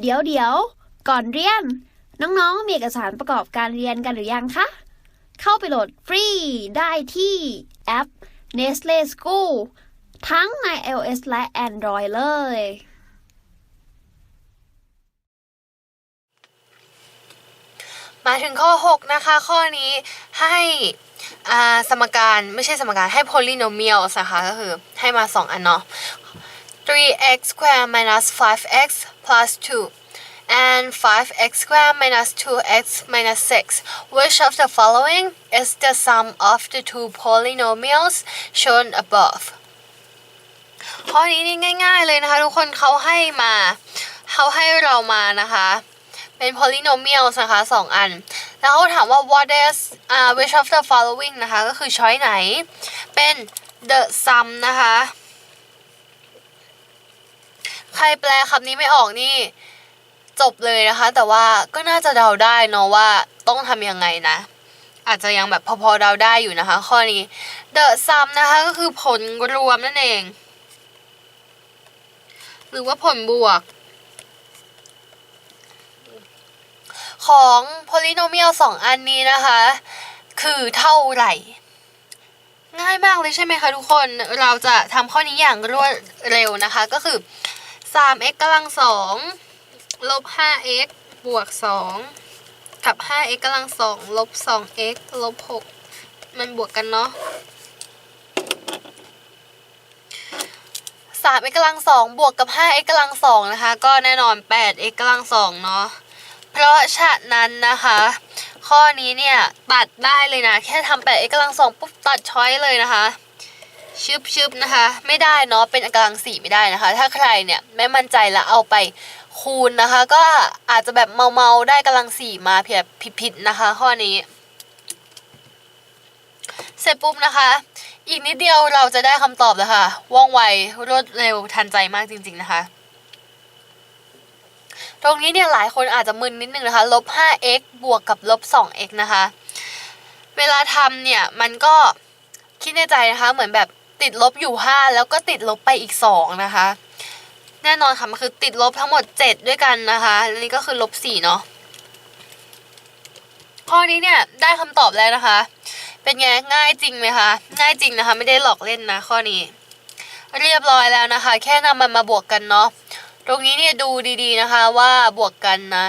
เดี๋ยวเดี๋ยว ก่อนเรียน น้องๆ มีเอกสารประกอบการเรียนกันหรือยังคะ เข้าไปโหลดฟรีได้ที่แอป Nestle School ทั้งใน iOS และ Android เลย มาถึงข้อ 6 นะคะ ข้อนี้ให้สมการไม่ใช่สมการให้ polynomials นะคะ ก็คือให้มา 2 อันเนาะ 3x squared minus 5x plus 2 and 5x squared minus 2x minus 6 which of the following is the sum of the two polynomials shown above ข้อนี้นี่ง่าย ๆ เลยนะคะทุกคนเขาให้มาเขาให้เรามานะคะเป็น polynomials นะคะสองอัน แล้วเขาถามว่า what is uh, which of the following นะคะ ก็คือช้อยไหน เป็น the sum นะคะ รแปลคำนี้ไม่ออกนี่จบเลยนะคะ แต่ว่าก็น่าจะเดาได้เนาะว่าต้องทำยังไงนะ อาจจะยังแบบพอๆเดาได้อยู่นะคะ ข้อนี้ the sum นะคะก็คือผลรวมนั่นเอง หรือว่าผลบวก ของ polynomial สองอันนี้นะคะ คือเท่าไหร่ง่ายมากเลยใช่ไหมคะทุกคน เราจะทำข้อนี้อย่างรวดเร็วนะคะ ก็คือ 3x กำลังสองลบ 5x บวก 2 กับ 5x กำลังสองลบ 2x ลบ 6 มันบวกกันเนาะ 3x กำลังสองบวกกับ 5x กำลังสองนะคะ ก็แน่นอน 8x กำลังสองเนาะ เพราะฉะนั้นนะคะ ข้อนี้เนี่ย ตัดได้เลยนะ แค่ทำแปด x กำลังสองปุ๊บตัดช้อยเลยนะคะ ชึบชึบนะคะ ไม่ได้เนาะเป็นกลังสี่ไม่ได้นะคะ ถ้าใครเนี่ยไม่มั่นใจแล้วเอาไปคูณนะคะ ก็อาจจะแบบเมาๆได้กำลังสี่มาเพียผิดๆนะคะ ข้อนี้เสร็จปุ๊บนะคะ อีกนิดเดียวเราจะได้คำตอบแล้วค่ะว่องไวรวดเร็วทันใจมากจริง ๆนะคะ ตรงนี้เนี่ยหลายคนอาจจะมึนนิดนึงนะคะลบ 5x บวกกับลบ 2x นะคะ เวลาทำเนี่ยมันก็คิดในใจนะคะ เหมือนแบบ ติดลบอยู่ 5 แล้วก็ติดลบไปอีก 2 นะคะ แน่นอนค่ะมันคือติดลบทั้งหมด 7 ด้วยกันนะคะอันนี้ก็คือลบ4เนาะข้อนี้เนี่ยได้คำตอบแล้วนะคะ เป็นไงง่ายจริงไหมคะง่ายจริงนะคะ ไม่ได้หลอกเล่นนะข้อนี้ เรียบร้อยแล้วนะคะ แค่นำมันมาบวกกันเนาะตรงนี้เนี่ยดูดีๆนะคะว่าบวกกันนะ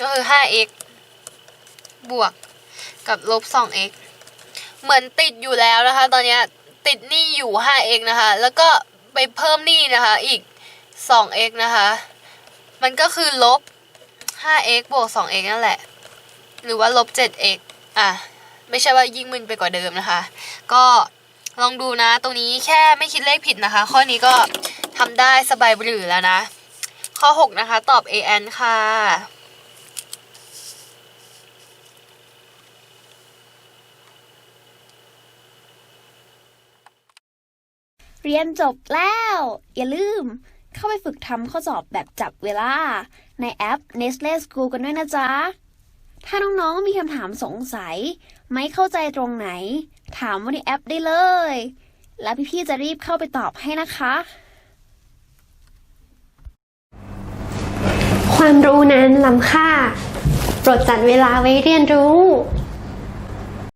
ก็คือ 5x บวกกับลบ 2x เหมือนติดอยู่แล้วนะคะ ตอนเนี้ย ติดหนี่อยู่ 5x นะคะ แล้วก็ไปเพิ่มหนี่นะคะอีก 2x นะคะ มันก็คือลบ 5x บวก 2x นั่นแหละ หรือว่าลบ 7x อะ ไม่ใช่ว่ายิ่งมึนไปกว่าเดิมนะคะ ก็ลองดูนะ ตรงนี้แค่ไม่คิดเลขผิดนะคะ ข้อนี้ก็ทำได้สบายบรือแล้วนะ ข้อ 6 นะคะ ตอบ AN ค่ะ เรียนจบแล้ว อย่าลืม เข้าไปฝึกทำข้อสอบแบบจับเวลา ในแอป Nestle School กันด้วยนะจ๊ะ ถ้าน้องๆมีคำถามสงสัย ไม่เข้าใจตรงไหน ถามว่าในแอปได้เลย แล้วพี่ๆจะรีบเข้าไปตอบให้นะคะ ความรู้นั้นล้ำค่า โปรดจัดเวลาไว้เรียนรู้